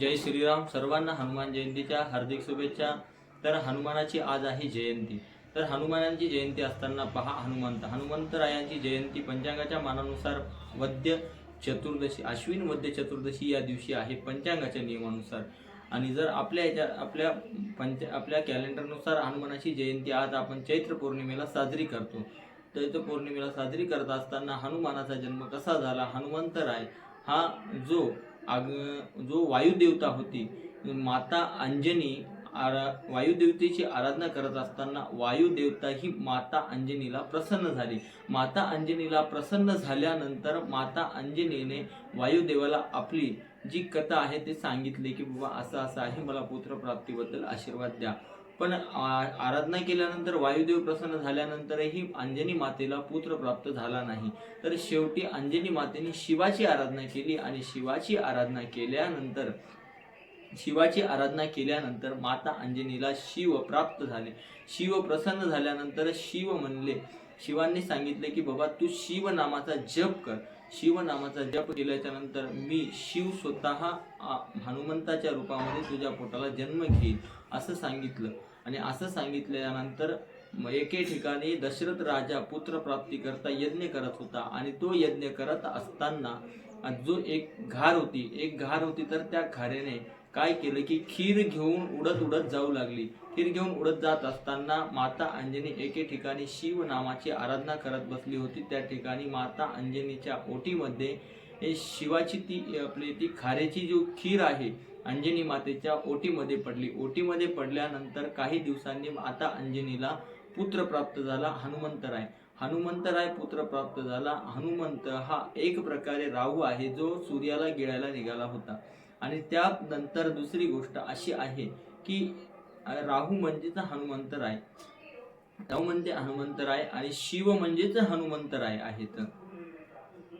जय श्रीराम. सर्वांना हनुमान जयंतीच्या हार्दिक शुभेच्छा. तर हनुमानाची आज आहे जयंती. तर हनुमानांची जयंती असताना पहा हनुमंत. हनुमंतरायांची जयंती पंचांगाच्या मानानुसार वद्य चतुर्दशी अश्विन वद्य चतुर्दशी या दिवशी आहे पंचांगाच्या नियमानुसार. आणि जर आपल्या याच्या आपल्या पंच आपल्या कॅलेंडरनुसार हनुमानाची जयंती आज आपण चैत्र पौर्णिमेला साजरी करतो. चैत्र पौर्णिमेला साजरी करत असताना हनुमानाचा जन्म कसा झाला? हनुमंतराय हा जो आग जो वायुदेवता होती माता अंजनी आरा वायुदेवतेची आराधना करत असताना वायुदेवता ही माता अंजनीला प्रसन्न झाली. माता अंजनीला प्रसन्न झाल्यानंतर माता अंजनीने वायुदेवाला आपली जी कथा आहे ते सांगितले की बाबा असं असं आहे मला पुत्रप्राप्तीबद्दल आशीर्वाद द्या. पण आराधना केल्यानंतर वायुदेव प्रसन्न झाल्यानंतरही अंजनी मातेला पुत्र प्राप्त झाला नाही. तर शेवटी अंजनी मातेने शिवाची आराधना केली आणि शिवाची आराधना केल्यानंतर शिवाची आराधना केल्यानंतर माता अंजनीला शिव प्राप्त झाले. शिव प्रसन्न झाल्यानंतर शिव म्हणले शिवांनी सांगितले की बाबा तू शिव नामाचा जप कर. शिव नामाचा जप केल्याच्यानंतर मी शिव स्वतः हनुमंताच्या रूपामध्ये तुझ्या पोटाला जन्म घेईल असं सांगितलं. आणि असं सांगितल्यानंतर एके ठिकाणी दशरथ राजा पुत्र प्राप्ती करता यज्ञ करत होता आणि तो यज्ञ करत असताना जो एक घार होती एक घार होती तर त्या घारेने काय केलं की खीर घेऊन उडत उडत जाऊ लागली. खीर घेऊन उडत जात असताना माता अंजनी एके ठिकाणी शिव नामाची आराधना करत बसली होती. त्या ठिकाणी माता अंजनीच्या ओटीमध्ये शिवाची ती आपली ती खारेची जो खीर आहे अंजनी मातेच्या ओटीमध्ये पडली. ओटीमध्ये पडल्यानंतर काही दिवसांनी माता अंजनीला पुत्र प्राप्त झाला हनुमंतराय. हनुमंतराय पुत्र प्राप्त झाला. हनुमंत हा एक प्रकारे राहू आहे जो सूर्याला गिळायला निघाला होता. आणि त्यानंतर दुसरी गोष्ट अशी आहे की राहू म्हणजेच हनुमंतराय राहू म्हणजे हनुमंतराय म्हणजे आणि शिव म्हणजेच हनुमंतराय आहेत.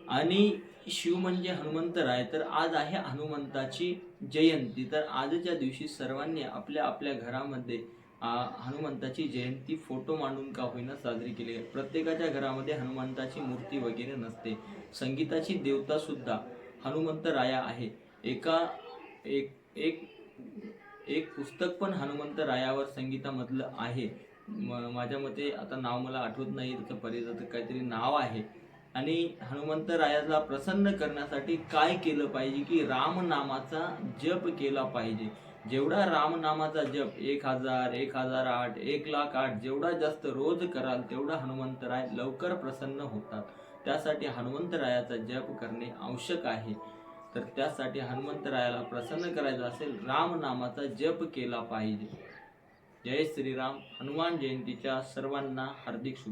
आणि शिव म्हणजे हनुमंतराय तर आज आहे हनुमंताची जयंती. तर आजच्या दिवशी सर्वांनी आपल्या आपल्या घरामध्ये हनुमंताची जयंती फोटो मांडून का होईना साजरी केली. आहे प्रत्येकाच्या घरामध्ये हनुमंताची मूर्ती वगैरे नसते. संगीताची देवता सुद्धा हनुमंतराया आहे एका एक एक एक पुस्तक पण हनुमंतरायावर संगीतामधलं आहे. म- माझ्या मते आता नाव मला आठवत नाही त्याचं परिजाचं काहीतरी नाव आहे. आणि हनुमंतरायाला प्रसन्न करण्यासाठी काय केलं पाहिजे की रामनामाचा जप केला पाहिजे. जेवढा रामनामाचा जप एक हजार एक हजार आठ एक लाख आठ जेवढा जास्त रोज कराल तेवढा हनुमंतराय लवकर प्रसन्न होतात. त्यासाठी हनुमंतरायाचा जप करणे आवश्यक आहे. तर त्यासाठी हनुमंतरायाला प्रसन्न करायचं असेल रामनामाचा जप केला पाहिजे. जय श्रीराम हनुमान जयंतीच्या सर्वांना हार्दिक शुभेच्छा.